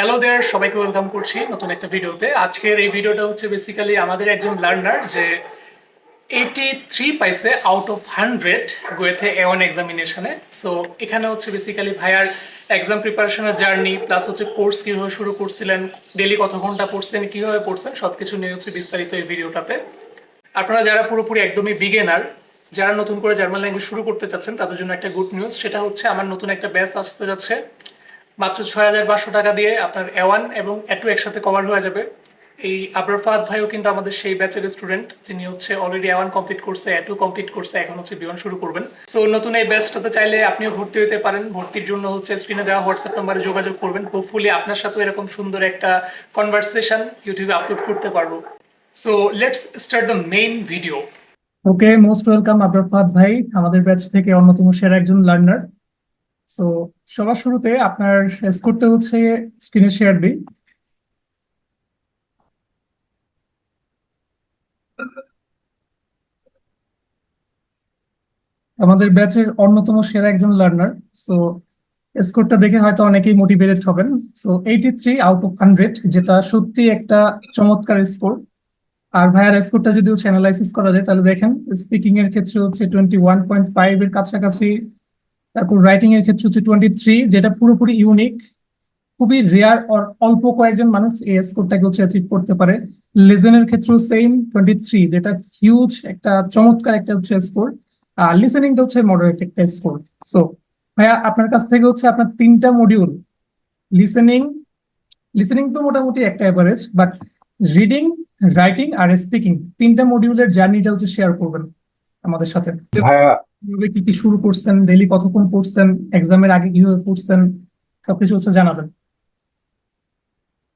Hello দেয়ার সবাইকে welcome করছি নতুন একটা ভিডিওতে আজকের এই ভিডিওটা হচ্ছে বেসিক্যালি আমাদের একজন লার্নার যে এইটি থ্রি পাইছে out of hundred Goethe A one এক্সামিনেশনে so এখানে হচ্ছে বেসিক্যালি ভাইয়ার এক্সাম প্রিপারেশনের জার্নি প্লাস হচ্ছে কোর্স কীভাবে শুরু করছিলেন ডেলি কত ঘণ্টা পড়ছেন, কীভাবে পড়ছেন সব কিছু নিয়ে হচ্ছে বিস্তারিত এই ভিডিওটাতে আপনারা যারা পুরোপুরি একদমই বিগেনার যারা নতুন করে জার্মান ল্যাঙ্গুয়েজ শুরু করতে চাচ্ছেন, তাদের জন্য একটা গুড নিউজ সেটা হচ্ছে আমার নতুন একটা ব্যাচ আসতে যাচ্ছে। মাত্র ছয় হাজার পাঁচশো টাকা দিয়ে আপনার এ ওয়ান এবং এ টু একসাথে কভার হয়ে যাবে। এই আবরার ফাহাদ ভাইও কিন্তু আমাদের সেই ব্যাচের স্টুডেন্ট যিনি হচ্ছে অলরেডি এ ওয়ান কমপ্লিট করছে এ টু কমপ্লিট করছে এখন হচ্ছে বিয়ন শুরু করবেন। সো নতুন এই ব্যাচটাতে চাইলে আপনিও ভর্তি হতে পারেন। ভর্তির জন্য হচ্ছে স্ক্রিনে দেওয়া হোয়াটসঅ্যাপ নাম্বারে যোগাযোগ করবেন। হোপফুলি আপনার সাথেও এরকম সুন্দর একটা কনভারসেশন ইউটিউবে আপলোড করতে পারব। So let's start the main video okay most welcome Abrar Fahad ভাই, আমাদের ব্যাচ থেকে অন্যতম সেরা একজন লার্নার সো সবার শুরুতে আপনার স্কোরটা হচ্ছে স্ক্রিনে শেয়ার দিই। আমাদের ব্যাচের অন্যতম সেরা একজন লার্নার সো স্কোরটা দেখে হয়তো অনেকেই মোটিভেটেড হবেন। So eighty three out of hundred যেটা সত্যি একটা চমৎকার স্কোর আর ভাইয়ার স্কোরটা যদি হচ্ছে অ্যানালাইসিস করা যায়, তাহলে দেখেন স্পিকিং এর ক্ষেত্রে হচ্ছে টোয়েন্টি ওয়ান পয়েন্ট ফাইভ এর কাছাকাছি তারপর রাইটিং এর ক্ষেত্রে হচ্ছে টোয়েন্টি থ্রি যেটা পুরোপুরি ইউনিক খুবই রেয়ার অর অল্প কয়েকজন মানুষ এই স্কোরটাকে হচ্ছে অ্যাচিভ করতে পারে। লিসেনের ক্ষেত্রেও সেম টোয়েন্টি থ্রি যেটা হিউজ একটা, চমৎকার একটা হচ্ছে স্কোর আর লিসেনিংটা হচ্ছে মডারেট একটা স্কোর সো ভাইয়া, আপনার কাছ থেকে হচ্ছে আপনার তিনটা মডিউল লিসেনিং লিসেনিং তো মোটামুটি একটা অ্যাভারেজ বাট রিডিং রাইটিং আর স্পিকিং তিনটা মডিউলের জার্নিটা হচ্ছে শেয়ার করবেন আমাদের সাথে। ভাইয়া কীভাবে কি কি শুরু করছেন ডেইলি কতক্ষণ পড়ছেন এক্সামের আগে কীভাবে পড়ছেন, সবকিছু হচ্ছে জানাবেন।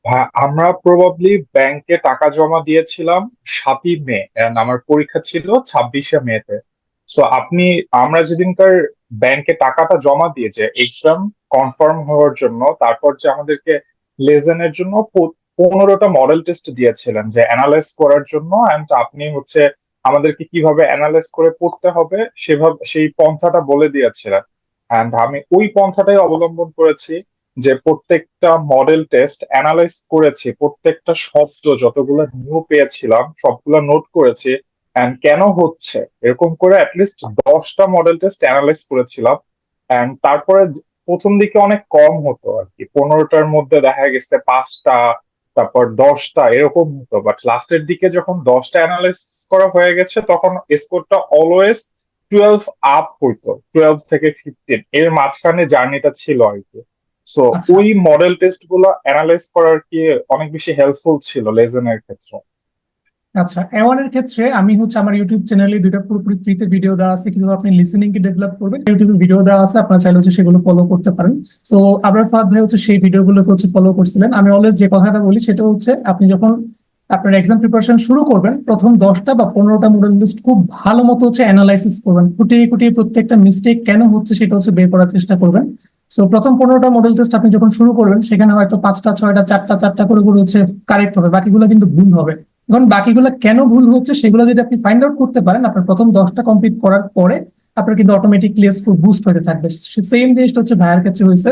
ভা- আমরা প্রবাবলি ব্যাংকে টাকা জমা দিয়েছিলাম সাতই মে আমার পরীক্ষা ছিল ছাব্বিশে মেতে সো আপনি, আমরা যেদিনকার ব্যাংকে টাকাটা জমা দিয়ে যে এক্সাম কনফার্ম হওয়ার জন্য, তারপর যে আমাদেরকে লেজেনের জন্য পনেরোটা মডেল টেস্ট দিয়েছিলেন, যে অ্যানালাইজ করার জন্য এন্ড আপনি হচ্ছে আমাদেরকে কীভাবে অ্যানালাইজ করে পড়তে হবে, সেভাবে, সেই পন্থাটা বলে দিয়েছিলেন এন্ড আমি ওই পন্থাটাই অবলম্বন করেছি যে প্রত্যেকটা মডেল টেস্ট অ্যানালাইজ করেছি, প্রত্যেকটা শব্দ যতগুলো নিউ পেয়েছিলাম, সবগুলো নোট করেছি। অ্যান্ড কেন হচ্ছে? এরকম করে অ্যাটলিস্ট দশটা মডেল টেস্ট অ্যানালাইজ করেছিলাম। এন্ড তারপরে প্রথম দিকে অনেক কম হতো আর কি। পনেরোটার মধ্যে দেখা গেছে পাঁচটা তারপর দশটা এরকম হতো বাট লাস্টের দিকে যখন দশটা অ্যানালাইসিস করা হয়ে গেছে তখন স্কোরটা অলওয়েজ টুয়েলভ আপ হইতো টুয়েলভ থেকে ফিফটিন এর মাঝখানে জার্নিটা ছিল আর কি সো আচ্ছা। ওই মডেল টেস্টগুলো অ্যানালাইজ করার কি অনেক বেশি হেল্পফুল ছিল লেজেনের ক্ষেত্রে আচ্ছা এর ক্ষেত্রে আমি হচ্ছে আমার ইউটিউব চ্যানেলে দুইটা পুরোপুরি ফ্রিতে ভিডিও দেওয়া আছে, কীভাবে আপনি লিসেনিং কে ডেভেলপ করবেন ইউটিউবে ভিডিও দেওয়া আছে, আপনারা চাইলে হচ্ছে সেগুলো ফলো করতে পারেন। সো আবরার ফাহাদ ভাই হচ্ছে সেই ভিডিওগুলোকে হচ্ছে ফলো করছিলেন। আমি অলওয়েজ যে কথাটা বলি সেটা হচ্ছে, আপনি যখন আপনার এক্সাম প্রিপারেশন শুরু করবেন, প্রথম দশটা বা পনেরোটা মডেল লিস্ট খুব ভালো মতো হচ্ছে অ্যানালাইসিস করবেন, খুঁটিয়ে খুঁটিয়ে প্রত্যেকটা মিস্টেক কেন হচ্ছে সেটা হচ্ছে বের করার চেষ্টা করবেন। সো প্রথম পনেরোটা মডেল টেস্ট আপনি যখন শুরু করবেন, সেখানে হয়তো পাঁচটা, ছয়টা, চারটা চারটা করে হচ্ছে কারেক্ট হবে, বাকিগুলো কিন্তু ভুল হবে। এখন বাকিগুলো কেন ভুল হচ্ছে সেগুলো যদি আপনি ফাইন্ড আউট করতে পারেন, আপনার প্রথম দশটা কমপ্লিট করার পরে আপনার কিন্তু অটোমেটিকলি স্কোর বুস্ট হতে থাকবে। সেম জিনিসটা হচ্ছে ভাইয়ের ক্ষেত্রে হয়েছে।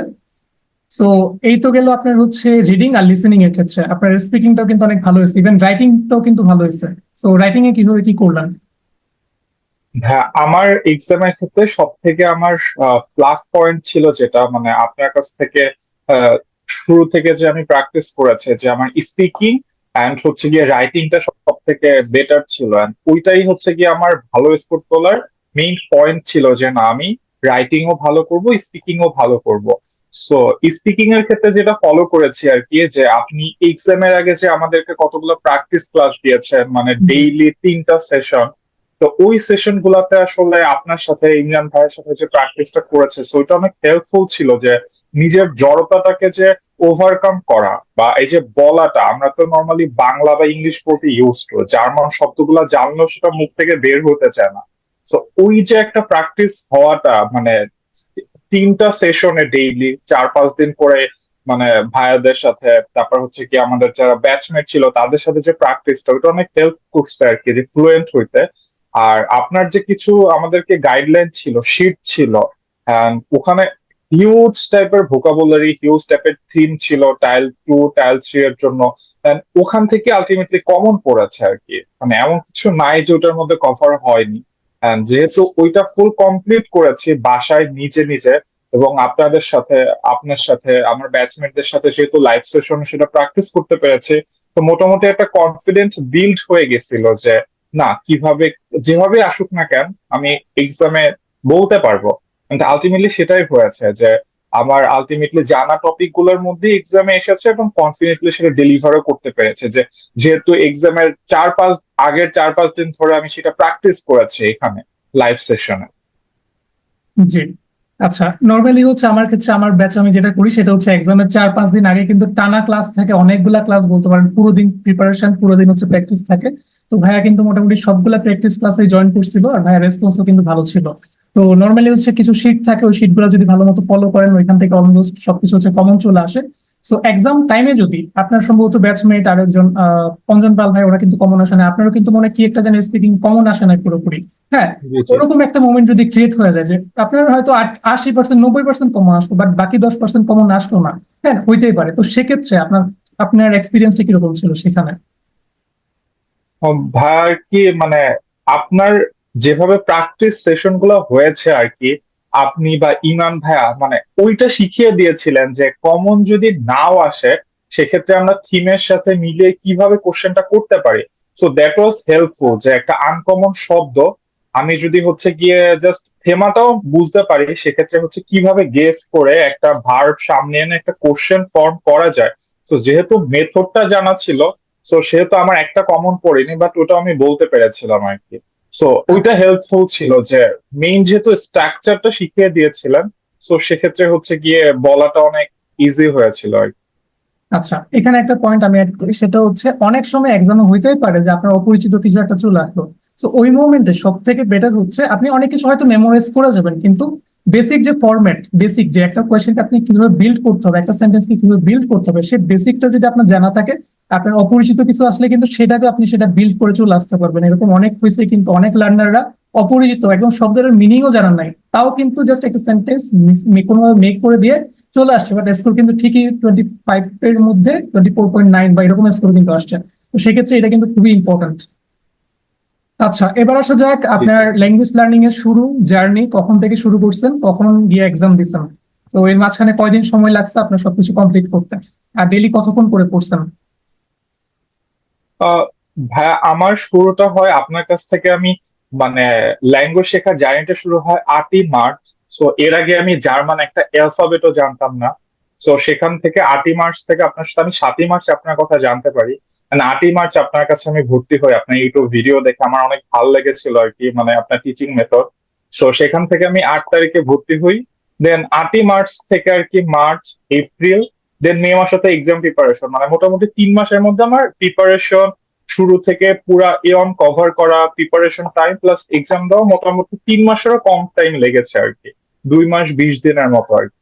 সো এই তো গেল আপনার হচ্ছে রিডিং আর লিসেনিং এর ক্ষেত্রে। আপনার স্পিকিংটাও কিন্তু অনেক ভালো হয়েছে ইভেন রাইটিংটাও কিন্তু ভালো হয়েছে। সো রাইটিং এ কীভাবে কি করলেন হ্যাঁ আমার এক্সামের ক্ষেত্রে সব থেকে আমার প্লাস পয়েন্ট ছিল যেটা মানে আপনার কাছ থেকে শুরু থেকে যে আমি প্র্যাকটিস করেছি, যে আমার স্পিকিং অ্যান্ড হচ্ছে গিয়ে রাইটিংটা সব থেকে বেটার ছিল। And ওইটাই হচ্ছে গিয়ে আমার ভালো স্কোর তোলার মেইন পয়েন্ট ছিল যে না আমি রাইটিংও ভালো করব স্পিকিংও ভালো করব। সো স্পিকিং এর ক্ষেত্রে যেটা ফলো করেছি আর কি যে আপনি এক্সামের আগে যে আমাদেরকে কতগুলো প্র্যাকটিস ক্লাস দিয়েছেন মানে ডেইলি তিনটা সেশন তো ওই সেশন গুলাতে আসলে আপনার সাথে ইমরান ভাইয়ের সাথে যে প্র্যাকটিসটা করেছে সো ওইটা অনেক হেল্পফুল ছিল যে নিজের জড়তাটাকে যে ওভারকাম করা বা এই যে বলাটা, আমরা তো নর্মালি বাংলা বা ইংলিশ পড়তে ইউজ টু জার্মান শব্দগুলা জানলেও সেটা মুখ থেকে বের হতে চায় না। তো ওই যে একটা প্র্যাকটিস হওয়াটা মানে তিনটা সেশনে ডেইলি চার পাঁচ দিন করে মানে ভাইয়াদের সাথে, তারপর হচ্ছে কি আমাদের যারা ব্যাচমেট ছিল, তাদের সাথে যে প্র্যাকটিসটা ওটা অনেক হেল্প করছে আর কি যে ফ্লুয়েন্ট হইতে। আর আপনার যে কিছু আমাদেরকে গাইডলাইন ছিল শিট ছিল ওখানে হিউজ টাইপের ভোকাবুলারি হিউজ টাইপের থিম ছিল টাইল টু টাইল থ্রি এর জন্য। ওখান থেকে আলটিমেটলি কমন পড়েছে আর কি। মানে এমন কিছু নাই যে ওটার মধ্যে কভার হয়নি। যেহেতু ওইটা ফুল কমপ্লিট করেছি বাসায় নিজে নিজে, এবং আপনাদের সাথে, আপনার সাথে, আমার ব্যাচমেটদের সাথে যেহেতু লাইভ সেশন সেটা প্র্যাকটিস করতে পেরেছি, তো মোটামুটি একটা কনফিডেন্স বিল্ড হয়ে গেছিল যে, না, কীভাবে, যেভাবে আসুক না কেন, আমি এক্সামে বলতে পারব। কিন্তু আলটিমেটলি সেটাই হয়েছে যে আমার আলটিমেটলি জানা টপিকগুলোর মধ্যে এক্সামে এসেছে এবং কনফিডেন্টলি সেটা ডেলিভারও করতে পেরেছে যে যেহেতু এক্সামের চার পাঁচ, আগের চার পাঁচ দিন ধরে আমি সেটা প্র্যাকটিস করেছি এখানে লাইভ সেশনে জি। আচ্ছা নর্মালি হচ্ছে আমার ক্ষেত্রে আমার ব্যাচ আমি যেটা করি সেটা হচ্ছে এক্সামের চার পাঁচ দিন আগে কিন্তু টানা ক্লাস থাকে অনেকগুলা ক্লাস বলতে পারেন, পুরো দিন প্রিপারেশন পুরো দিন হচ্ছে প্র্যাকটিস থাকে। তো ভাইয়া কিন্তু মোটামুটি সবগুলা প্র্যাকটিস ক্লাসে জয়েন করছিল আর ভাইয়া রেসপন্সও কিন্তু ভালো ছিল। তো নর্মালি হচ্ছে কিছু শিট থাকে ওই শিটগুলো যদি ভালো মতো ফলো করেন ওইখান থেকে অলমোস্ট সবকিছু হচ্ছে কমন চলে আসে। সো এক্সাম টাইমে যদি আপনার সম্ভবত ব্যাচমেট আর একজন আহ, অঞ্জন পাল ভাই ওরা কিন্তু কমন আসে না। আপনারও কিন্তু মনে কি একটা যেন স্পিকিং কমন আসে না পুরোপুরি। হ্যাঁ ওরকম একটা মোমেন্ট যদি ক্রিয়েট হয়ে যায় যে আপনার হয়তো আট- আশি পার্সেন্ট নব্বই পার্সেন্ট কমন আসলো বাট বাকি দশ পার্সেন্ট কমন আসলো না। হ্যাঁ হইতেই পারে। তো সেক্ষেত্রে আপনার আপনার এক্সপিরিয়েন্সটা কীরকম ছিল সেখানে? ভাই কি মানে আপনার যেভাবে প্র্যাকটিস সেশনগুলো হয়েছে আর কি আপনি বা ইমান ভাইয়া মানে ওইটা শিখিয়ে দিয়েছিলেন যে কমন যদি নাও আসে, সেক্ষেত্রে আমরা থিমের সাথে মিলে কীভাবে কোশ্চেনটা করতে পারি। সো দ্যাট ওয়াজ হেল্পফুল যে একটা আনকমন শব্দ, আমি যদি হচ্ছে গিয়ে জাস্ট থেমাটাও বুঝতে পারি, সেক্ষেত্রে হচ্ছে কীভাবে গেস করে একটা ভার্ব সামনে এনে একটা কোশ্চেন ফর্ম করা যায়। তো যেহেতু মেথডটা জানা ছিল তো সেহেতু আমার একটা কমন পড়েনি বাট ওটা আমি বলতে পেরেছিলাম আর কি সো ওইটা হেল্পফুল ছিল যে মেইন যেহেতু স্ট্রাকচারটা শিখিয়ে দিয়েছিলেন সো সেক্ষেত্রে হচ্ছে গিয়ে বলাটা অনেক ইজি হয়েছিল আর আচ্ছা এখানে একটা পয়েন্ট আমি অ্যাড করি, সেটা হচ্ছে অনেক সময় এক্সামে হইতেই পারে যে আপনার অপরিচিত কিছু একটা চলে আসলো। তো ওই মোমেন্টে সব থেকে বেটার হচ্ছে, আপনি অনেক কিছু হয়তো মেমোরাইজ করে যাবেন, কিন্তু বেসিক যে ফরম্যাট বেসিক যে একটা কোয়েশ্চেনকে আপনি কীভাবে বিল্ড করতে হবে, একটা সেন্টেন্সকে কীভাবে বিল্ড করতে হবে সেই বেসিকটা যদি আপনার জানা থাকে আপনার অপরিচিত কিছু আসলে কিন্তু সেটাকে আপনি সেটা বিল্ড করে চলে আসতে পারবেন। এরকম অনেক হয়েছে কিন্তু অনেক লার্নাররা অপরিচিত, একদম শব্দের মিনিংও জানা নাই। তাও কিন্তু জাস্ট একটা সেন্টেন্স কোনোভাবে মেক করে দিয়ে চলে আসছে। বাট স্কোর কিন্তু ঠিকই টোয়েন্টি ফাইভ এর মধ্যে টোয়েন্টি ফোর পয়েন্ট নাইন বা এরকম স্কোর কিন্তু আসছে। তো সেক্ষেত্রে এটা কিন্তু খুবই ইম্পর্টেন্ট আচ্ছা এবার আসা যাক আপনার ল্যাঙ্গুয়েজ লার্নিং এর শুরু জার্নি কখন থেকে শুরু করছেন, কখন গিয়ে এক্সাম দিচ্ছেন। তো এর মাঝখানে কয়দিন সময় লাগছে আপনার সবকিছু কমপ্লিট করতে? আর ডেলি কতক্ষণ করে পড়ছেন? ভাইয়া, আমার শুরুটা হয় আপনার কাছ থেকে আমি মানে ল্যাঙ্গুয়েজ শেখার জার্নিটা শুরু হয় আটই মার্চ। সো এর আগে আমি জার্মান একটা অ্যালফাবেটও জানতাম না। সো সেখান থেকে আটই মার্চ থেকে আপনার সাথে, আমি সাতই মার্চ আপনার কথা জানতে পারি। আটই মার্চ আপনার কাছে আমি ভর্তি হই। আপনার ইউটিউব ভিডিও দেখে আমার অনেক ভালো লেগেছিল আর কি মানে আপনার টিচিং মেথড সো সেখান থেকে আমি আট তারিখে ভর্তি হই। দেন আটই মার্চ থেকে আর কি মার্চ, এপ্রিল দেন মে মাস মাসে এক্সাম প্রিপারেশন মানে মোটামুটি তিন মাসের মধ্যে আমার প্রিপারেশন শুরু থেকে পুরা এ অন কভার করা প্রিপারেশন টাইম প্লাস এক্সাম দেওয়া মোটামুটি তিন মাসেরও কম টাইম লেগেছে আর কি। দুই মাস বিশ দিনের মতো আর কি।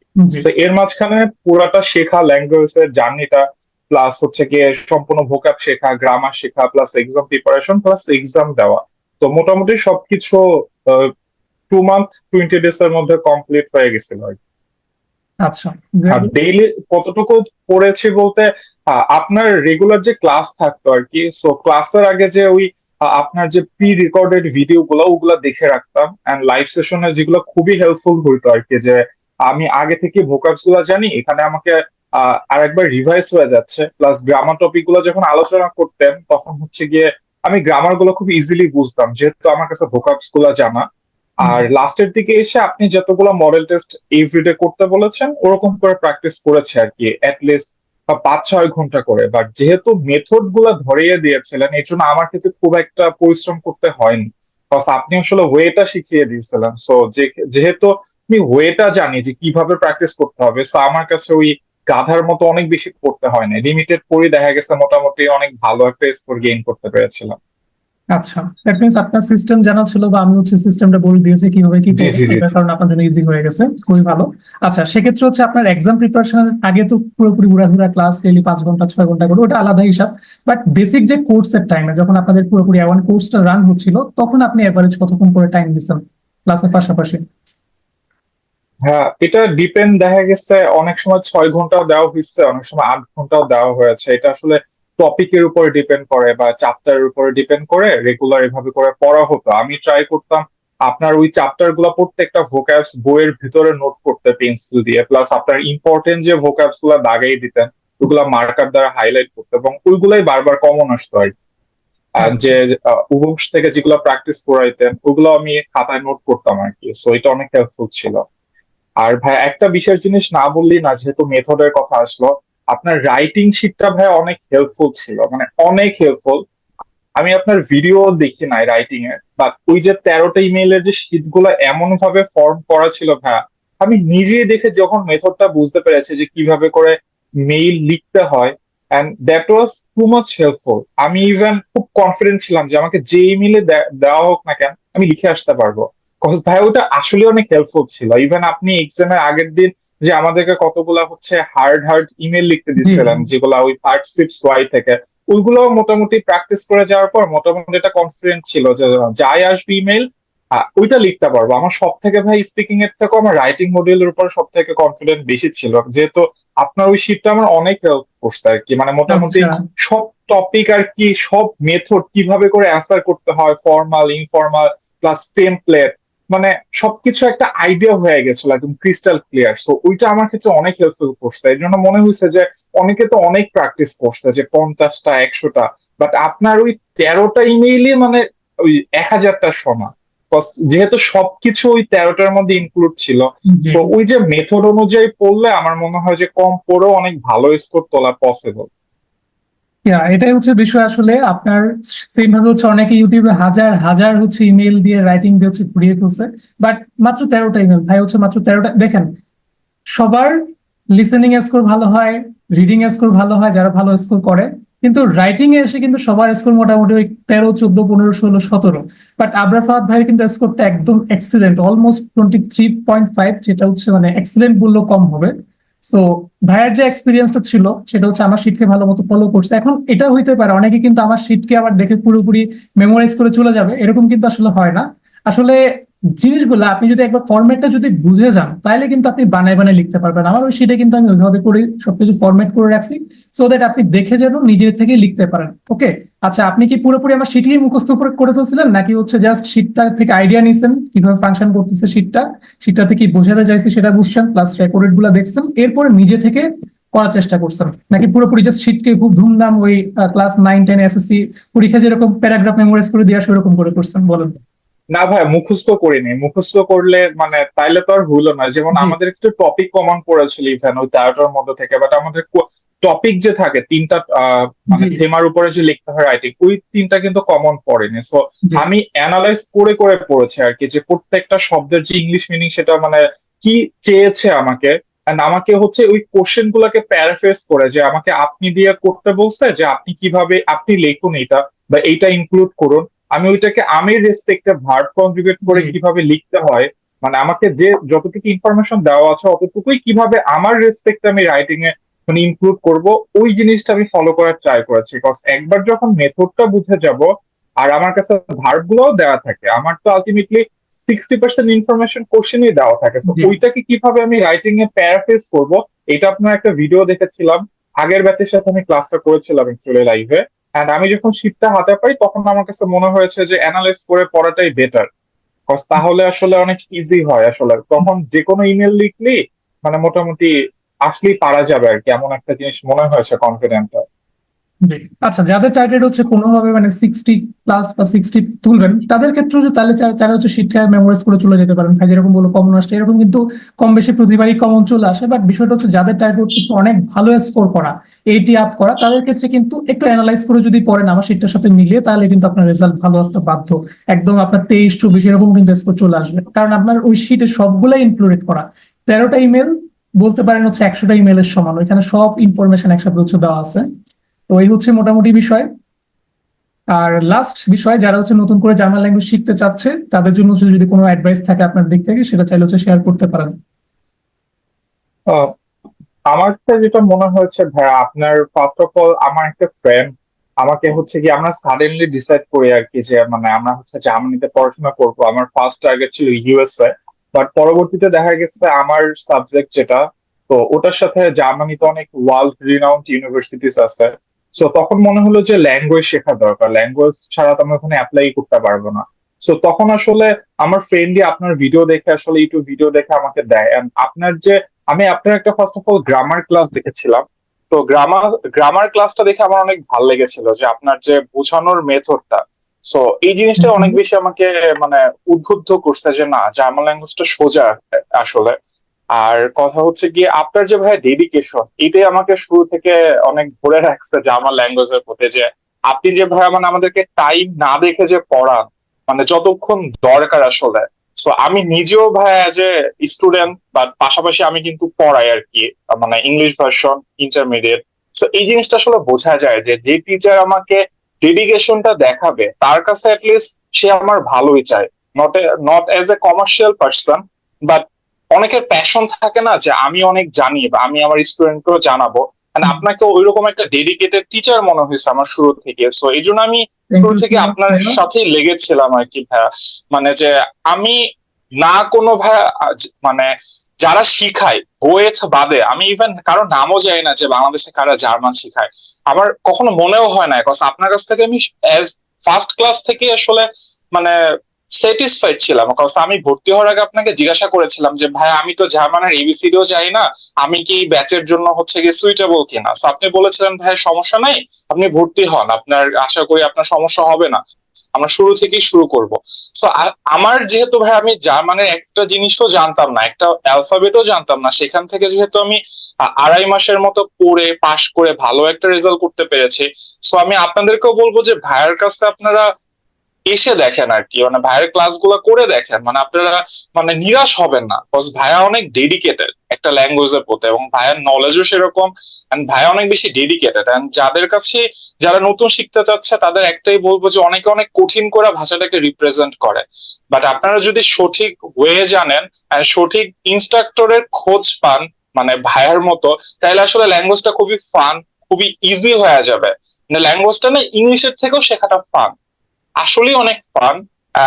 এর মাঝখানে পুরাটা শেখা ল্যাঙ্গুয়েজ এর জার্নিটা প্লাস হচ্ছে গিয়ে সম্পূর্ণ ভোকাব শেখা গ্রামার শেখা plus exam preparation plus exam দেওয়া। তো মোটামুটি সবকিছু টু মান্থ টোয়েন্টি ডেজ এর মধ্যে কমপ্লিট হয়ে গেছিল আর কি। আচ্ছা আর ডেইলি কতটুকু পড়েছি বলতে আপনার রেগুলার যে ক্লাস থাকতো আর কি সো ক্লাসের আগে যে ওই আপনার যে প্রি রেকর্ডেড ভিডিও গুলো ওগুলা দেখে রাখতাম এন্ড লাইভ সেশনে যেগুলো খুবই হেল্পফুল হইতো আর কি যে আমি আগে থেকে ভোকাবসগুলা জানি এখানে আমাকে আহ, আরেকবার রিভাইজ হয়ে যাচ্ছে প্লাস গ্রামার টপিকগুলো যখন আলোচনা করতেন তখন হচ্ছে গিয়ে আমি গ্রামারগুলো খুব ইজিলি বুঝতাম যেহেতু আমার কাছে ভোকাবসগুলা জানা আর লাস্টের দিকে এসে আপনি যতগুলো মডেল টেস্ট এভরিডে করতে বলেছেন ওরকম করে প্র্যাকটিস করেছে আর কি লিস্ট পাঁচ ছয় ঘণ্টা করে। বাট যেহেতু মেথডগুলা ধরিয়ে দিয়েছিলেন এর জন্য আমার ক্ষেত্রে খুব একটা পরিশ্রম করতে হয়নি। আপনি আসলে ওয়েটা শিখিয়ে দিয়েছিলেন। সো যেহেতু আমি ওয়েটা জানি যে কীভাবে প্র্যাকটিস করতে হবে সো আমার কাছে ওই গাধার মতো অনেক বেশি করতে হয় না লিমিটেড পড়ি দেখা গেছে মোটামুটি অনেক ভালো একটা স্কোর গেইন করতে পেরেছিলাম। আচ্ছা দ্যাট মিনস আপনার সিস্টেম জানা ছিল বা আমি হচ্ছে সিস্টেমটা বলে দিয়েছি কীভাবে কি করতে। কারণ আপনার জন্য ইজি হয়ে গেছে খুবই ভালো। আচ্ছা সেক্ষেত্রে হচ্ছে আপনার এক্সাম প্রিপারেশনের আগে তো পুরোপুরি ঘোরাঘুরা ক্লাস ডেলি পাঁচ ঘণ্টা ছয় ঘণ্টা করে ওটা আলাদা হিসাব। বাট বেসিক যে কোর্সের টাইমে যখন আপনাদের পুরোপুরি ওয়ান কোর্সটা রান হচ্ছিল তখন আপনি এভারেজ কতক্ষণ করে টাইম দিচ্ছেন ক্লাসের পাশাপাশি? হ্যাঁ এটা ডিপেন্ড দেখা গেছে অনেক সময় ছয় ঘন্টাও দেওয়া হয়েছে অনেক সময় আট ঘন্টাও দেওয়া হয়েছে। এটা আসলে টপিকের উপর ডিপেন্ড করে বা চ্যাপ্টারের উপর ডিপেন্ড করে রেগুলার এভাবে করে পড়া হতো। আমি ট্রাই করতাম আপনার ওই চ্যাপ্টারগুলা প্রত্যেকটা ভোক্যাবস বইয়ের ভিতরে নোট করতে পেন্সিল দিয়ে। প্লাস আপনার ইম্পর্টেন্ট যে ভোক্যাবসগুলা দাগাই দিতেন, ওগুলা মার্কার দ্বারা হাইলাইট করতে এবং ওইগুলাই বারবার কমন আসতো আর। আর যে উবুক্স থেকে যেগুলো প্র্যাকটিস করাইতেন, ওগুলো আমি খাতায় নোট করতাম আর কি। সো এটা অনেক হেল্পফুল ছিল। আর ভাই, একটা বিশেষ জিনিস না বললেই না, যেহেতু মেথডের কথা আসলো আপনার রাইটিং শিটটা ভাই অনেক হেল্পফুল ছিল মানে অনেক হেল্পফুল আমি আপনার ভিডিও দেখি নাই রাইটিং এর বা ওই যে তেরোটা ইমেইলের যে শীটগুলো এমন ভাবে ফর্ম করা ছিল ভাইয়া আমি নিজেই দেখে যখন মেথডটা বুঝতে পেরেছি যে কীভাবে করে মেইল লিখতে হয় and that was too much helpful আমি ইভেন খুব কনফিডেন্ট ছিলাম যে আমাকে যে ইমেইলে দেওয়া হোক না কেন, আমি লিখে আসতে পারব। কজ ভাই ওটা আসলে অনেক হেল্পফুল ছিল। ইভেন আপনি এক্সামের আগের দিন যে আমাদেরকে কতগুলা হচ্ছে হার্ড হার্ড ইমেল লিখতে দিচ্ছিলেন যেগুলা ওই পার্টসিপস ওয়াই থেকে। ওইগুলো মোটামুটি প্র্যাকটিস করে যাওয়ার পর মোটামুটি এটা কনফিডেন্ট ছিল যে যাই আসবে ইমেল ওইটা লিখতে পারব। আমার সব থেকে ভাই স্পিকিং এর থেকে আমার রাইটিং মডিউলের উপর সব থেকে কনফিডেন্ট বেশি ছিল। যেহেতু আপনার ওই শীটটা আমার অনেক হেল্প করছে আর কি। মানে মোটামুটি আচ্ছা। সব টপিক আর কি সব মেথড কীভাবে করে অ্যান্সার করতে হয় ফর্মাল ইনফর্মাল প্লাস টেমপ্লেট মানে সবকিছু একটা আইডিয়া হয়ে গেছিল একদম ক্রিস্টাল ক্লিয়ার সো ওইটা আমার ক্ষেত্রে অনেক হেল্পফুল করছে এই জন্য মনে হয়েছে যে অনেকে তো অনেক প্র্যাকটিস করছে যে পঞ্চাশটা একশোটা বাট আপনার ওই তেরোটা ইমেইলই মানে ওই এক হাজারটা শোনা যেহেতু সবকিছু ওই তেরোটার মধ্যে ইনক্লুড ছিল তো ওই যে মেথড অনুযায়ী পড়লে আমার মনে হয় যে কম পড়েও অনেক ভালো স্কোর তোলা পসিবল ইয়া এটাই হচ্ছে বিষয় আসলে। আপনার সেম ভাবে হচ্ছে অনেকে ইউটিউবে হাজার হাজার হচ্ছে ইমেল দিয়ে রাইটিং দিয়ে হচ্ছে ঘুরিয়ে ফেলছে। বাট মাত্র তেরোটা ইমেল ভাই হচ্ছে মাত্র তেরোটা, দেখেন, সবার লিসেনিং স্কোর ভালো হয় রিডিং স্কোর ভালো হয়, যারা ভালো স্কোর করে। কিন্তু রাইটিং এ এসে কিন্তু সবার স্কোর মোটামুটি ওই তেরো, চোদ্দ, পনেরো, ষোলো, সতেরো। বাট আবরার ফাহাদ ভাইয়ের কিন্তু স্কোরটা একদম excellent almost twenty three point five যেটা হচ্ছে মানে এক্সিলেন্ট বললেও কম হবে। সো ভাইয়ের যে এক্সপিরিয়েন্সটা ছিল, সেটা হচ্ছে আমার শিটকে ভালো মতো ফলো করছে। এখন এটা হইতে পারে, অনেকে কিন্তু আমার শিটকে আবার দেখে পুরোপুরি মেমোরাইজ করে চলে যাবে, এরকম কিন্তু আসলে হয় না। আসলে জিনিসগুলো, আপনি যদি একবার ফরম্যাটটা যদি বুঝে যান তাহলে কিন্তু আপনি বানায় বানায় লিখতে পারবেন। আমার ওই শিটে কিন্তু আমি ওইভাবে করে সবকিছু ফরম্যাট করে রাখছি সো দ্যাট আপনি দেখে যেন নিজের থেকে লিখতে পারেন ওকে আচ্ছা আপনি কি পুরোপুরি আমার শিটই মুখস্থ করে করে ফেলছিলেন? নাকি হচ্ছে জাস্ট শিটটা থেকে আইডিয়া নিছেন? কীভাবে ফাংশন করতেছে শিটটা শিটটাতে কি বোঝাতে চাইছি সেটা বুঝছেন প্লাস রেকর্ডেডগুলা দেখছেন। এরপরে নিজে থেকে করার চেষ্টা করছেন। নাকি পুরোপুরি জাস্ট শিটকে খুব ধুমধাম ওই ক্লাস নাইন টেন এসএসসি পরীক্ষা যেরকম প্যারাগ্রাফ মেমোরাইজ করে দেওয়া সেরকম করে করছেন, বলেন। না ভাই মুখস্থ করিনি। মুখস্থ করলে মানে তাইলে তো আর হলো না। যেমন আমাদের একটু টপিক কমন পড়েছিল ইভেন ওই তেরোটার মধ্যে থেকে বাট আমাদের টপিক যে থাকে তিনটা আহ, মানে থেমার উপরে যে লিখতে হয় রাইটিং ওই তিনটা কিন্তু কমন পড়েনি। সো আমি অ্যানালাইজ করে করে পড়েছি আর কি যে প্রত্যেকটা শব্দের যে ইংলিশ মিনিং সেটা মানে কি চেয়েছে আমাকে আমাকে হচ্ছে ওই কোশ্চেন গুলাকে প্যারাফ্রেজ করে যে আমাকে আপনি দিয়ে করতে বলছে যে আপনি কীভাবে আপনি লিখুন এটা বা এইটা ইনক্লুড করুন। আমি ওইটাকে আমি রেসপেক্টে ভার্ব কনজুগেট করে কীভাবে লিখতে হয় মানে আমাকে যে যতটুকু ইনফরমেশন দেওয়া আছে অতটুকুই কীভাবে আমার রেসপেক্টে আমি রাইটিং এ মানে ইনক্লুড করব ওই জিনিসটা আমি ফলো করার ট্রাই করেছি। বিকজ একবার যখন মেথডটা বুঝে যাব আর আমার কাছে ভার্ব গুলোও দেওয়া থাকে আমার তো আলটিমেটলি সিক্সটি পার্সেন্ট ইনফরমেশন কোশ্চেনই দেওয়া থাকে। তো ওইটাকে কীভাবে আমি রাইটিং এ প্যারাফ্রেজ করব এটা আপনার একটা ভিডিও দেখেছিলাম। আগের ব্যাচের সাথে আমি ক্লাসটা করেছিলাম অ্যাকচুয়ালি লাইভে এন্ড আমি যখন শীটটা হাতে পাই, তখন আমার কাছে মনে হয়েছে যে অ্যানালাইজ করে পড়াটাই বেটার তাহলে আসলে অনেক ইজি হয় আসলে তখন যে কোনো ইমেল লিখলি মানে মোটামুটি আসলেই পারা যাবে আর কি, এমন একটা জিনিস মনে হয়েছে কনফিডেন্টটা। আচ্ছা যাদের টার্গেট হচ্ছে কোনোভাবে মানে সিক্সটি প্লাস বা সিক্সটি তুলবেন, তাদের ক্ষেত্রে যে তাহলে যারা হচ্ছে শিক্ষা মেমোরাইজ করে চলে যেতে পারেন। যেরকম বলো কমন আসছে এরকম কিন্তু কম বেশি প্রতিবারই কমন চলে আসে বাট বিষয়টা হচ্ছে যাদের টার্গেট হচ্ছে অনেক ভালো স্কোর করা এইটি আপ করা, তাদের ক্ষেত্রে কিন্তু একটু অ্যানালাইজ করে যদি পড়েন আমার শিটটার সাথে মিলিয়ে, তাহলে কিন্তু আপনার রেজাল্ট ভালো আসতে বাধ্য। একদম আপনার তেইশ, চব্বিশ এরকম কিন্তু স্কোর চলে আসবে। কারণ আপনার ওই শিটে সবগুলাই ইনক্লুডেড করা। তেরোটা ইমেল বলতে পারেন হচ্ছে একশোটা ইমেলের সমান, ওইখানে সব ইনফরমেশন একসাথে হচ্ছে দেওয়া আছে। তো এই হচ্ছে মোটামুটি বিষয়। আর লাস্ট বিষয় যারা হচ্ছে নতুন করে জার্মান ল্যাঙ্গুয়েজ শিখতে চাচ্ছে তাদের জন্য যদি কোনো অ্যাডভাইস থাকে আপনার দিক থেকে সেটা চাইলে হচ্ছে শেয়ার করতে পারেন। আহ, আমার যেটা মনে হয়েছে ভাইয়া আপনার ফার্স্ট অফ অল আমার একটা ফ্রেন্ড আমাকে হচ্ছে কি আমরা সাডেনলি ডিসাইড করি আর কি যে মানে আমরা হচ্ছে জার্মানিতে পড়াশোনা করব। আমার ফার্স্ট টার্গেট ছিল ইউএসএ বাট পরবর্তীতে দেখা গেছে আমার সাবজেক্ট যেটা তো ওটার সাথে জার্মানিতে অনেক ওয়ার্ল্ড রিনাউন্ড ইউনিভার্সিটিস আছে। সো তখন মনে হলো যে ল্যাঙ্গুয়েজ শেখা দরকার। ল্যাঙ্গুয়েজ ছাড়া তো আমি ওখানে অ্যাপ্লাই করতে পারব না। সো তখন আসলে আমার ফ্রেন্ডই আপনার ভিডিও দেখে আসলে ইউটিউব ভিডিও দেখে আমাকে দেয়। আপনার যে আমি আপনার একটা first of all grammar class দেখেছিলাম। তো গ্রামার গ্রামার ক্লাসটা দেখে আমার অনেক ভালো লেগেছিল যে আপনার যে বোঝানোর মেথডটা সো এই জিনিসটা অনেক বেশি আমাকে মানে উদ্বুদ্ধ করছে যে না জার্মান ল্যাঙ্গুয়েজটা সোজা আসলে। আর কথা হচ্ছে গিয়ে আপনার যে ভাই ডেডিকেশন এটাই আমাকে শুরু থেকে অনেক ধরে রাখছে জার্মান ল্যাঙ্গুয়েজের প্রতি যে আপনি যে ভাই মানে আমাদেরকে টাইম না দেখে যে পড়ান মানে যতক্ষণ দরকার আসলে। সো আমি নিজেও ভাই অ্যাজ এ স্টুডেন্ট বা পাশাপাশি আমি কিন্তু পড়াই আর কি মানে ইংলিশ ভার্সন ইন্টারমিডিয়েট সো এই জিনিসটা আসলে বোঝা যায় যে যে টিচার আমাকে ডেডিকেশনটা দেখাবে, তার কাছে অ্যাটলিস্ট সে আমার ভালোই চায়। Not not as a commercial person but অনেকের প্যাশন থাকে না যে আমি অনেক জানি বা আমি আমার স্টুডেন্টকেও জানাব। আপনাকে ওইরকম একটা ডেডিকেটেড টিচার মনে হয়েছে আমার শুরু থেকে। সো এই জন্য আমি শুরু থেকে আপনার। সাথেই লেগেছিলাম আর কি ভাইয়া। মানে যে আমি না কোনো ভাইয়া মানে যারা শিখায় বইয়ের বাদে আমি ইভেন কারও নামও জানি না যে বাংলাদেশে কারা জার্মান শিখায়। আমার কখনো মনেও হয় না বিকজ আপনার কাছ থেকে আমি অ্যাজ ফার্স্ট ক্লাস থেকে আসলে মানে স্যাটিসফাইড ছিলাম বিকজ আমি ভর্তি হওয়ার আগে আপনাকে জিজ্ঞাসা করেছিলাম যে, ভাই, আমি তো জার্মানের এবিসিডিও জানি না, আমি কি ব্যাচের জন্য হচ্ছে গিয়ে সুইটেবল কিনা? আপনি বলেছিলেন, ভাই, সমস্যা নাই, আপনি ভর্তি হন, আপনার, আশা করি আপনার সমস্যা হবে না, আমরা শুরু থেকেই শুরু করব। সো আমার যেহেতু, ভাই, আমি জার্মানের একটা জিনিসও জানতাম না, একটা অ্যালফাবেটও জানতাম না, সেখান থেকে যেহেতু আমি আড়াই মাসের মতো পড়ে পাশ করে ভালো একটা রেজাল্ট করতে পেরেছি সো আমি আপনাদেরকেও বলব যে, ভাইয়ের কাছে আপনারা এসে দেখেন আর কি মানে ভাইয়ের ক্লাসগুলো করে দেখেন মানে আপনারা মানে নিরাশ হবেন না বিকজ ভাইয়া অনেক ডেডিকেটেড একটা ল্যাঙ্গুয়েজের প্রতি এবং ভাইয়ার নলেজও সেরকম এন্ড ভাইয়া অনেক বেশি ডেডিকেটেড এন্ড যাদের কাছে, যারা নতুন শিখতে চাচ্ছে তাদের একটাই বলব যে অনেকে অনেক কঠিন করে ভাষাটাকে রিপ্রেজেন্ট করে। বাট আপনারা যদি সঠিক ওয়ে জানেন and সঠিক ইনস্ট্রাক্টরের খোঁজ পান মানে ভাইয়ার মতো তাহলে আসলে ল্যাঙ্গুয়েজটা খুবই ফান খুবই ইজি হয়ে যাবে। মানে ল্যাঙ্গুয়েজটা না, ইংলিশের থেকেও শেখাটা ফান আসলেই অনেক ফান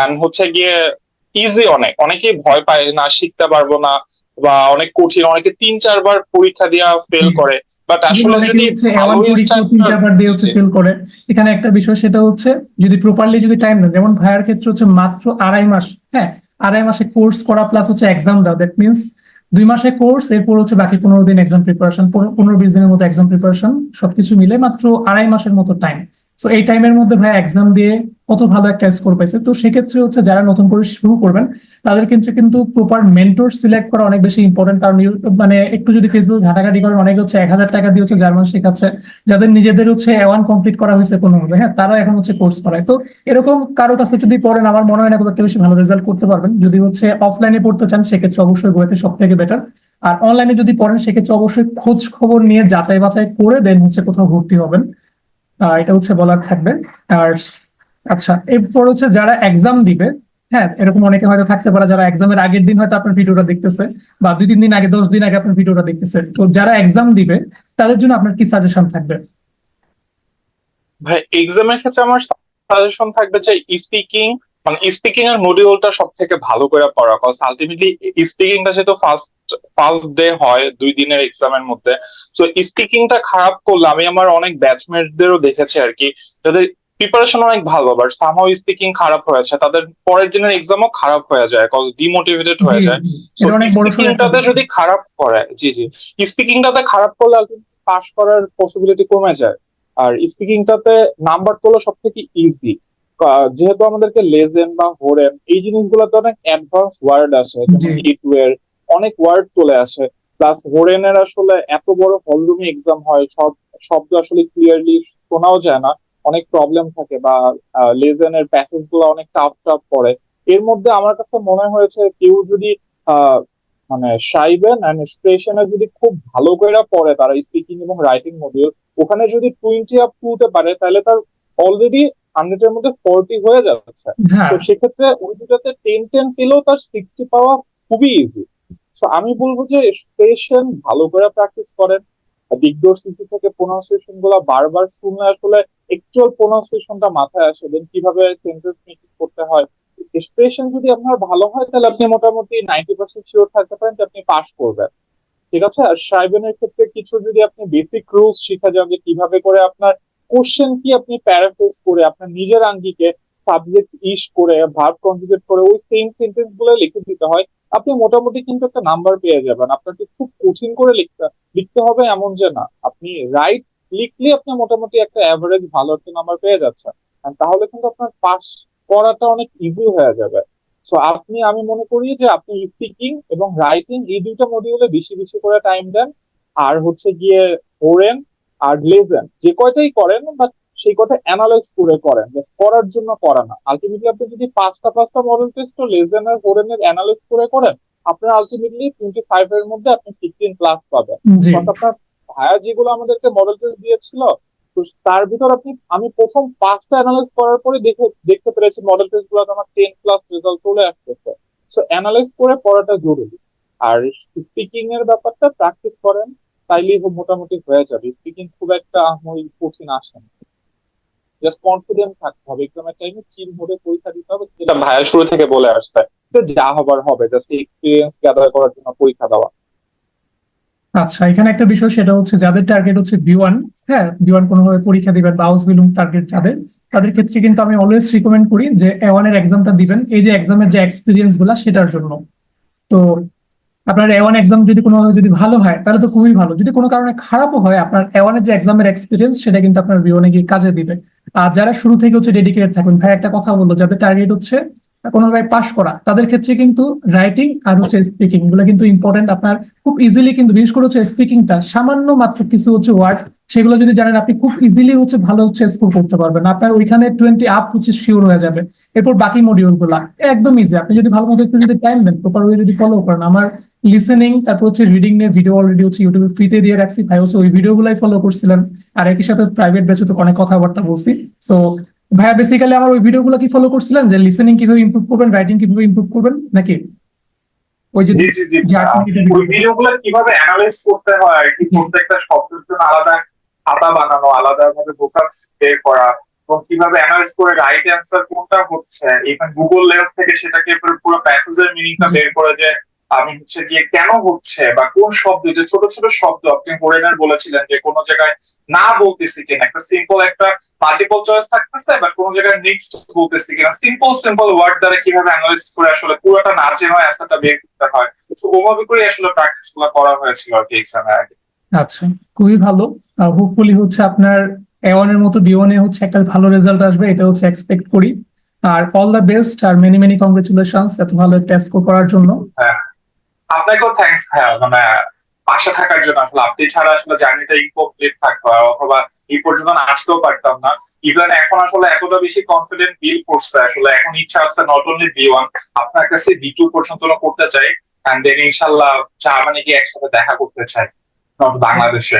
এন্ড হচ্ছে গিয়ে ইজি অনেক। অনেকেই ভয় পায় না শিখতে পারব না বা অনেক কঠিন অনেকে তিন চারবার পরীক্ষা দিয়া ফেল করে। বাট আসলে যদি তিন চারবার দিয়ে হচ্ছে ফেল করে। এখানে একটা বিষয় সেটা হচ্ছে যদি প্রপারলি যদি টাইম দেন যেমন ভাইয়ার ক্ষেত্রে হচ্ছে মাত্র আড়াই মাস হ্যাঁ আড়াই মাসে কোর্স করা প্লাস হচ্ছে এক্সাম দেওয়া। দ্যাট মিনস দুই মাসে কোর্স এরপর হচ্ছে বাকি পনেরো দিন এক্সাম প্রিপারেশন পনেরো বিশ দিনের মতো এক্সাম প্রিপারেশন সবকিছু মিলে মাত্র আড়াই মাসের মতো টাইম তো এই টাইমের মধ্যে ভাই এক্সাম দিয়ে কত ভালো একটা স্কোর পাইছে। তো সেক্ষেত্রে হচ্ছে যারা নতুন করে শুরু করবেন, তাদের ক্ষেত্রে কিন্তু প্রপার মেন্টর সিলেক্ট করা অনেক বেশি ইম্পর্টেন্ট কারণ মানে একটু যদি ফেসবুক ঘাটাঘাটি করেন, অনেকে হচ্ছে এক হাজার টাকা দিয়ে হচ্ছে জার্মান শেখাচ্ছে, যাদের নিজেদের হচ্ছে ওয়ান কমপ্লিট করা হয়েছে কোনোভাবে হ্যাঁ তারা এখন হচ্ছে কোর্স করায়। তো এরকম কারও কাছে যদি পড়েন, আমার মনে হয় না খুব একটা বেশি ভালো রেজাল্ট করতে পারবেন। যদি হচ্ছে অফলাইনে পড়তে চান, সেক্ষেত্রে অবশ্যই বইতে সব থেকে বেটার আর অনলাইনে যদি পড়েন, সেক্ষেত্রে অবশ্যই খোঁজ খবর নিয়ে যাচাই বাছাই করে দেন হচ্ছে কোথাও ভর্তি হবেন। এটা হচ্ছে বলার থাকবে। আর আচ্ছা এরপর হচ্ছে যারা এক্সাম দিবে হ্যাঁ এরকম অনেকে হয়তো থাকতে পারে যারা এক্সামের আগের দিন হয়তো আপনার ভিডিওটা দেখতেছে বা দুই, তিন দিন আগে, দশ দিন আগে আপনার ভিডিওটা দেখতেছে। তো যারা এক্সাম দিবে, তাদের জন্য আপনার কি সাজেশন থাকবে? ভাই এক্সামের ক্ষেত্রে আমার সাজেশন থাকবে যে স্পিকিং মানে স্পিকিং এর মডিউলটা সব থেকে ভালো করে পড়া। কজ আলটিমেটলি স্পিকিংটা যেহেতু ফার্স্ট ফার্স্ট ডে হয় দুই দিনের এক্সামের মধ্যে। তো স্পিকিংটা খারাপ করলে আমি আমার অনেক ব্যাচমেটদেরও দেখেছি আর কি, যাদের প্রিপারেশন অনেক ভালো বাট সামহাও স্পিকিং খারাপ হয়েছে তাদের পরের দিনের এক্সামও খারাপ হয়ে যায় কজ ডিমোটিভেটেড হয়ে যায়। স্পিকিংটাতে যদি খারাপ করে জি জি। স্পিকিংটাতে খারাপ করলে পাস করার পসিবিলিটি কমে যায়। আর স্পিকিংটাতে নাম্বার তোলা সব থেকে ইজি যেহেতু আমাদেরকে লেজেন বা হোরেন এই জিনিসগুলোতে অনেক অ্যাডভান্স ওয়ার্ড আসে যেমন জি। অনেক ওয়ার্ড চলে আসে। প্লাস হোরেনের আসলে এত বড় হলরুমি এক্সাম হয় সব শব্দ আসলে ক্লিয়ারলি শোনাও যায় না। অনেক প্রবলেম থাকে বা লেজেনের প্যাসেজগুলো অনেক টাফ টাফ পড়ে। এর মধ্যে আমার কাছে মনে হয়েছে কেউ যদি মানে সাইবেন অ্যান্ড এক্সপ্রেশনে যদি খুব ভালো করে পড়ে তারা স্পিকিং এবং রাইটিং মডিউল ওখানে যদি টোয়েন্টি আপ টুতে পারে তাহলে তার অলরেডি হান্ড্রেড এর মধ্যে ফোরটি হয়ে যাচ্ছে। হ্যাঁ। তো সেক্ষেত্রে ওই দুটাতে টেন টেন পেলেও তার সিক্সটি পাওয়া খুবই ইজি তো আমি বলব যে এক্সপ্রেশন ভালো করে প্র্যাকটিস করেন। দিগদর্শিতি থেকে প্রোনাউন্সিয়েশনগুলা বারবার শুনলে আসলে একচুয়াল প্রোনাউন্সিয়েশনটা মাথায় আসে দেন কীভাবে সেন্টেন্স মেকিং করতে হয়। এক্সপ্রেশন যদি আপনার ভালো হয়, তাহলে আপনি মোটামুটি নাইনটি পার্সেন্ট শিওর থাকতে পারেন যে আপনি পাস করবেন। ঠিক আছে? আর সাইবেনের ক্ষেত্রে কিছু যদি আপনি বেসিক রুলস শিখা যান যে কীভাবে করে আপনার কোশ্চেন কি আপনি প্যারাফ্রেজ করে, আপনার নিজের আঙ্গিকে সাবজেক্ট ইস করে ভার্ব কনজুগেট করে, ওই সেম সেন্টেন্সগুলো লিখে দিতে হয়। আপনি মোটামুটি কিন্তু একটা নাম্বার পেয়ে যাবেন। আপনাকে খুব কঠিন করে লিখতে লিখতে হবে এমন যে না, আপনি রাইট লিখলে আপনি মোটামুটি একটা অ্যাভারেজ ভালো একটা নাম্বার পেয়ে যাচ্ছেন। তাহলে কিন্তু আপনার পাস করাটা অনেক ইজি হয়ে যাবে। সো আপনি, আমি মনে করি যে আপনি স্পিকিং এবং রাইটিং এই দুইটা মডিউলে বেশি বেশি করে টাইম দেন। আর হচ্ছে গিয়ে ওরেন আর লেজেন যে কয়টাই করেন বাট সেই কথা অ্যানালাইজ করে করেন করার জন্য করা না। আলটিমেটলি আপনি যদি পাঁচটা পাঁচটা মডেল টেস্ট ও লেজেন আর ওরেনের অ্যানালাইজ করে করেন আপনার আলটিমেটলি টোয়েন্টি ফাইভ এর মধ্যে আপনি ফিফটিন প্লাস পাবেন। আপনার ভাইয়া যেগুলো আমাদেরকে মডেল টেস্ট দিয়েছিল তো তার ভিতর আপনি আমি প্রথম পাঁচটা অ্যানালাইজ করার পরে দেখে দেখতে পেরেছি মডেল টেস্টগুলো আমার টেন প্লাস রেজাল্ট চলে আসতেছে। সো অ্যানালাইজ করে পড়াটা জরুরি। আর স্পিকিং এর ব্যাপারটা প্র্যাকটিস করেন তাইলেই মোটামুটি হয়ে যাবে। স্পিকিং খুব একটা কঠিন আসে না। জাস্ট কনফিডেন্ট থাকতে হবে। এক্সামের টাইমে চিল পরীক্ষা দিতে হবে। যেটা ভাইয়া শুরু থেকে বলে আসছে। যে হবার হবে। জাস্ট এক্সপিরিয়েন্স গ্যাদার করার জন্য পরীক্ষা দেওয়া। আচ্ছা এখানে একটা বিষয় সেটা হচ্ছে যাদের টার্গেট হচ্ছে বি ওয়ান হ্যাঁ বি ওয়ান কোনোভাবে পরীক্ষা দিবেন বা হাউস বিলুম টার্গেট যাদের, তাদের ক্ষেত্রে কিন্তু আমি অলওয়েজ রিকমেন্ড করি যে ওয়ানের এক্সামটা দিবেন। এই যে এক্সামের যে এক্সপিরিয়েন্সগুলা, সেটার জন্য। তো আপনার এ ওয়ান এক্সাম যদি কোনো যদি ভালো হয়, তাহলে তো খুবই ভালো। যদি কোনো কারণে খারাপও হয়, আপনার এ যে এক্সামের এক্সপিরিয়েন্স সেটা কিন্তু আপনার বি ওয়ানে গিয়ে কাজে দিবে। আর যারা শুরু থেকে হচ্ছে ডেডিকেটেড থাকবেন ভাই একটা কথা বলল যাদের টার্গেট হচ্ছে কোনোভাবে পাশ করা, তাদের ক্ষেত্রে কিন্তু রাইটিং আর হচ্ছে স্পিকিংগুলো কিন্তু ইম্পর্টেন্ট আপনার খুব ইজিলি কিন্তু বিশেষ করে হচ্ছে স্পিকিংটা সামান্য মাত্র কিছু হচ্ছে ওয়ার্ড সেগুলো যদি জানেন আপনি খুব ইজিলি হচ্ছে ভালো হচ্ছে স্কোর করতে পারবেন। আপনার ওইখানে টোয়েন্টি আপ হচ্ছে শিওর হয়ে যাবে। এরপর বাকি মডিউলগুলা, একদম ইজি আপনি যদি ভালো মতো একটু যদি টাইম দেন প্রপার ওয়ে যদি ফলো করেন, আমার লিসেনিং তারপর হচ্ছে রিডিং নিয়ে ভিডিও অলরেডি হচ্ছে ইউটিউবে ফ্রিতে দিয়ে রাখছি। ভাই হচ্ছে ওই ভিডিও গুলাই ফলো করছিলেন। আর একই সাথে প্রাইভেট ব্যাচে তো অনেক কথাবার্তা বলছি। সো ভাইয়া বেসিক্যালি আমার ওই ভিডিও গুলো কি ফলো করছিলেন? যে লিসেনিং কীভাবে ইমপ্রুভ করবেন রাইটিং কীভাবে ইমপ্রুভ করবেন নাকি? ওই যে ওই ভিডিওগুলো কীভাবে অ্যানালাইজ করতে হয় কি প্রত্যেকটা শব্দের জন্য আলাদা খাতা বানানো আলাদা ভাবে ভোকাব বের করা এবং কীভাবে অ্যানালাইজ করে রাইট অ্যান্সার কোনটা হচ্ছে ইভেন গুগল লেন্স থেকে সেটাকে পুরো পুরো প্যাসেজের মিনিংটা বের করে যে আমি হচ্ছে গিয়ে কেন হচ্ছে বা কোন শব্দ যে ছোট ছোট শব্দ আপনি হরেনার বলেছিলেন যে কোন জায়গায় না বলতেছি কিনা একটা সিম্পল একটা মাল্টিপল চয়েস থাকতেছে বা কোন জায়গায় নেক্সট বলতেছি কিনা। সিম্পল সিম্পল ওয়ার্ড দ্বারা কীভাবে অ্যানালাইজ করে আসলে পুরোটা না চেয়ে হয় অ্যান্সারটা বের করতে হয় তো ওভাবে করে আসলে প্র্যাকটিসগুলো করা হয়েছিল আর কি এক্সামের আগে। আচ্ছা খুবই ভালো। হোপফুলি হচ্ছে আপনার এ এর মতো বি এ হচ্ছে একটা ভালো রেজাল্ট আসবে এটা হচ্ছে এক্সপেক্ট করি। আর অল দ্য বেস্ট আর মেনি মেনি কংগ্রেচুলেশনস এত ভালো একটা স্কোর করার জন্য। আপনাকেও থ্যাংকস মানে পাশে থাকার জন্য আসলে। আপনি ছাড়া আসলে জার্নিটা ইনকমপ্লিট থাকতো, অথবা এই পর্যন্ত আসতেও পারতাম না। ইভেন এখন আসলে এতটা বেশি কনফিডেন্ট বিল করছে, আসলে এখন ইচ্ছা আছে নট অনলি বি ওয়ান আপনার কাছে বি টু পর্যন্ত করতে চাই অ্যান্ড দেন ইনশাল্লাহ চা মানে কি একসাথে দেখা করতে চাই বাংলাদেশে।